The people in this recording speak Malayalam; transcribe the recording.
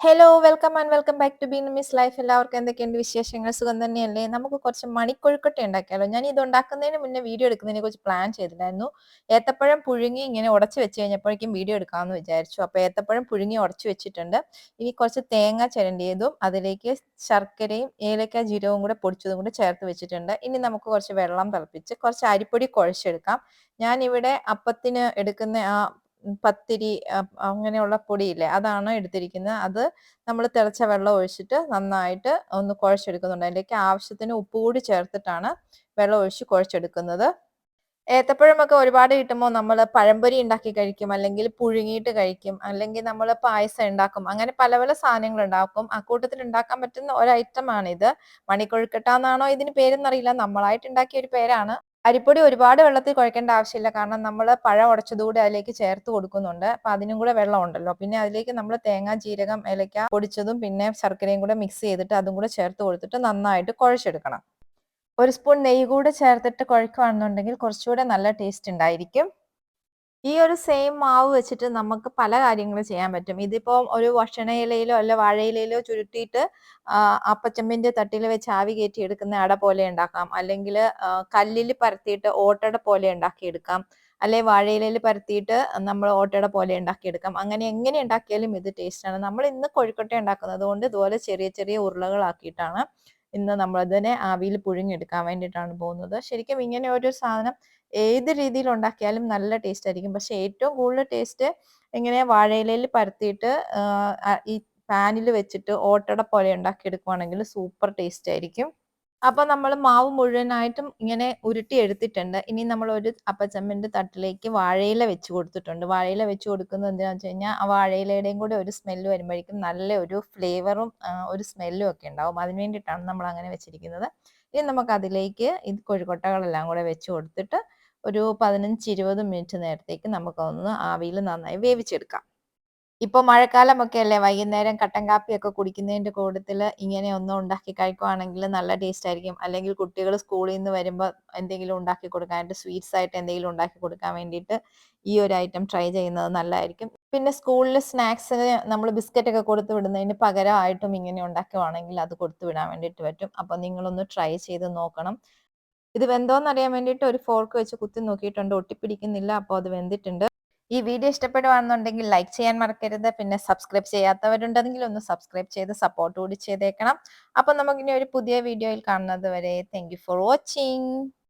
Hello welcome and welcome back to bean miss life എല്ലാവർക്കും എന്തൊക്കെയുണ്ട് വിശേഷങ്ങൾ? സുഖം തന്നെയല്ലേ? നമുക്ക് കുറച്ച് മണിക്കൊഴുക്കട്ട ഉണ്ടാക്കിയാലോ? ഞാൻ ഇത് ഉണ്ടാക്കുന്നതിന് മുന്നേ വീഡിയോ എടുക്കുന്നതിനെ കുറിച്ച് പ്ലാൻ ചെയ്തിട്ടുണ്ടായിരുന്നു ഏത്തപ്പഴം പുഴുങ്ങി ഇങ്ങനെ ഉടച്ചു വെച്ച് കഴിഞ്ഞപ്പോഴേക്കും വീഡിയോ എടുക്കാമെന്ന് വിചാരിച്ചു. അപ്പോൾ ഏത്തപ്പഴം പുഴുങ്ങി ഉടച്ചു വെച്ചിട്ടുണ്ട്. ഇനി കുറച്ച് തേങ്ങ ചിരണ്ടിയതും അതിലേക്ക് ശർക്കരയും ഏലക്ക ജീരകവും കൂടെ പൊടിച്ചതും കൂടെ ചേർത്ത് വെച്ചിട്ടുണ്ട്. ഇനി നമുക്ക് കുറച്ച് വെള്ളം തിളപ്പിച്ച് കുറച്ച് അരിപ്പൊടി കുഴച്ചെടുക്കാം. ഞാനിവിടെ അപ്പത്തിന് എടുക്കുന്ന ആ പത്തിരി അങ്ങനെയുള്ള പൊടിയില്ലേ അതാണ് എടുത്തിരിക്കുന്നത്. അത് നമ്മൾ തിളച്ച വെള്ളം ഒഴിച്ചിട്ട് നന്നായിട്ട് ഒന്ന് കുഴച്ചെടുക്കുന്നുണ്ട്. അതിലേക്ക് ആവശ്യത്തിന് ഉപ്പ് കൂടി ചേർത്തിട്ടാണ് വെള്ളം ഒഴിച്ച് കുഴച്ചെടുക്കുന്നത്. ഏത്തപ്പഴമൊക്കെ ഒരുപാട് കിട്ടുമ്പോൾ നമ്മൾ പഴംപൊരി ഉണ്ടാക്കി കഴിക്കും അല്ലെങ്കിൽ പുഴുങ്ങിയിട്ട് കഴിക്കും അല്ലെങ്കിൽ നമ്മൾ പായസം ഉണ്ടാക്കും. അങ്ങനെ പല പല സാധനങ്ങൾ ഉണ്ടാക്കും. അക്കൂട്ടത്തിൽ ഉണ്ടാക്കാൻ പറ്റുന്ന ഒരു ഐറ്റം ഇത് മണിക്കൊഴുക്കട്ട എന്നാണോ ഇതിന് പേരെന്നറിയില്ല. നമ്മളായിട്ട് ഉണ്ടാക്കിയ ഒരു പേരാണ്. അരിപ്പൊടി ഒരുപാട് വെള്ളത്തിൽ കുഴക്കേണ്ട ആവശ്യമില്ല. കാരണം നമ്മൾ പഴം ഉടച്ചതുകൂടി അതിലേക്ക് ചേർത്ത് കൊടുക്കുന്നുണ്ട്. അപ്പൊ അതിനും കൂടെ വെള്ളം ഉണ്ടല്ലോ. പിന്നെ അതിലേക്ക് നമ്മൾ തേങ്ങ ജീരകം ഏലക്ക പൊടിച്ചതും പിന്നെ ശർക്കരയും കൂടെ മിക്സ് ചെയ്തിട്ട് അതും കൂടെ ചേർത്ത് കൊടുത്തിട്ട് നന്നായിട്ട് കുഴച്ചെടുക്കണം. ഒരു സ്പൂൺ നെയ്യ് കൂടെ ചേർത്തിട്ട് കുഴക്കുകയാണെന്നുണ്ടെങ്കിൽ കുറച്ചുകൂടെ നല്ല ടേസ്റ്റ് ഉണ്ടായിരിക്കും. ഈ ഒരു സെയിം മാവ് വെച്ചിട്ട് നമുക്ക് പല കാര്യങ്ങൾ ചെയ്യാൻ പറ്റും. ഇതിപ്പോ ഒരു വഷണ ഇലയിലോ അല്ല വാഴയിലയിലോ ചുരുട്ടിയിട്ട് അപ്പച്ചമ്പിന്റെ തട്ടിൽ വെച്ച് ആവി കയറ്റി എടുക്കുന്ന അട പോലെ ഉണ്ടാക്കാം. അല്ലെങ്കിൽ കല്ലിൽ പരത്തിയിട്ട് ഓട്ടട പോലെ ഉണ്ടാക്കിയെടുക്കാം അല്ലെ വാഴയിലയിൽ പരത്തിയിട്ട് നമ്മൾ ഓട്ടട പോലെ ഉണ്ടാക്കിയെടുക്കാം അങ്ങനെ എങ്ങനെ ഉണ്ടാക്കിയാലും ഇത് ടേസ്റ്റാണ് നമ്മൾ ഇന്ന് കോഴിക്കോട്ടെ ഉണ്ടാക്കുന്നത് കൊണ്ട് ഇതുപോലെ ചെറിയ ചെറിയ ഉരുളകളാക്കിയിട്ടാണ് ഇന്ന് നമ്മളതിനെ ആവിയിൽ പുഴുങ്ങിയെടുക്കാൻ വേണ്ടിയിട്ടാണ് പോകുന്നത്. ശരിക്കും ഇങ്ങനെ ഒരു സാധനം ഏത് രീതിയിൽ ഉണ്ടാക്കിയാലും നല്ല ടേസ്റ്റ് ആയിരിക്കും. പക്ഷെ ഏറ്റവും കൂടുതൽ ടേസ്റ്റ് ഇങ്ങനെ വാഴയിലയിൽ പരത്തിയിട്ട് ഈ പാനിൽ വെച്ചിട്ട് ഓട്ടട പോലെ ഉണ്ടാക്കിയെടുക്കുവാണെങ്കിൽ സൂപ്പർ ടേസ്റ്റ് ആയിരിക്കും. അപ്പൊ നമ്മൾ മാവ് മുഴുവനായിട്ടും ഇങ്ങനെ ഉരുട്ടി എടുത്തിട്ടുണ്ട്. ഇനി നമ്മൾ ഒരു അപ്പച്ചമ്മിന്റെ തട്ടിലേക്ക് വാഴയില വെച്ച് കൊടുത്തിട്ടുണ്ട്. വാഴയില വെച്ച് കൊടുക്കുന്നത് എന്താണെന്ന് വെച്ച് കഴിഞ്ഞാൽ ആ വാഴയിലയുടെയും കൂടെ ഒരു സ്മെല്ല് വരുമ്പോഴേക്കും നല്ല ഒരു ഫ്ലേവറും ഒരു സ്മെല്ലും ഒക്കെ ഉണ്ടാവും. അതിന് വേണ്ടിയിട്ടാണ് നമ്മൾ അങ്ങനെ വെച്ചിരിക്കുന്നത്. ഇനി നമുക്ക് അതിലേക്ക് ഈ കോഴിക്കൊട്ടകളെല്ലാം കൂടെ വെച്ച് കൊടുത്തിട്ട് ഒരു പതിനഞ്ച് ഇരുപത് മിനിറ്റ് നേരത്തേക്ക് നമുക്കൊന്ന് ആവിയിൽ നന്നായി വേവിച്ചെടുക്കാം. ഇപ്പൊ മഴക്കാലമൊക്കെ അല്ലേ വൈകുന്നേരം കട്ടൻ കാപ്പിയൊക്കെ കുടിക്കുന്നതിന്റെ കൂട്ടത്തിൽ ഇങ്ങനെ ഒന്നും ഉണ്ടാക്കി കഴിക്കുവാണെങ്കിൽ നല്ല ടേസ്റ്റ് ആയിരിക്കും. അല്ലെങ്കിൽ കുട്ടികൾ സ്കൂളിൽ നിന്ന് വരുമ്പോൾ എന്തെങ്കിലും ഉണ്ടാക്കി കൊടുക്കാനായിട്ട് സ്വീറ്റ്സ് ആയിട്ട് എന്തെങ്കിലും ഉണ്ടാക്കി കൊടുക്കാൻ വേണ്ടിയിട്ട് ഈ ഒരു ഐറ്റം ട്രൈ ചെയ്യുന്നത് നല്ലതായിരിക്കും. പിന്നെ സ്കൂളിൽ സ്നാക്സ് നമ്മൾ ബിസ്ക്കറ്റ് ഒക്കെ കൊടുത്തു വിടുന്നതിന് പകരമായിട്ടും ഇങ്ങനെ ഉണ്ടാക്കുവാണെങ്കിൽ അത് കൊടുത്തു വിടാൻ വേണ്ടിയിട്ട് പറ്റും. അപ്പോൾ നിങ്ങളൊന്ന് ട്രൈ ചെയ്ത് നോക്കണം. ഇത് വെന്തോന്ന് അറിയാൻ വേണ്ടിയിട്ട് ഒരു ഫോർക്ക് വെച്ച് കുത്തി നോക്കിയിട്ടുണ്ട്. ഒട്ടിപ്പിടിക്കുന്നില്ല. അപ്പോൾ അത് വെന്തിട്ടുണ്ട്. ഈ വീഡിയോ ഇഷ്ടപ്പെടുവാണെന്നുണ്ടെങ്കിൽ ലൈക്ക് ചെയ്യാൻ മറക്കരുത്. പിന്നെ സബ്സ്ക്രൈബ് ചെയ്യാത്തവരുണ്ടെങ്കിൽ ഒന്ന് സബ്സ്ക്രൈബ് ചെയ്ത് സപ്പോർട്ട് കൂടി ചെയ്തേക്കണം. അപ്പൊ നമുക്കിനി ഒരു പുതിയ വീഡിയോയിൽ കാണുന്നത് വരെ താങ്ക് ഫോർ വാച്ചിങ്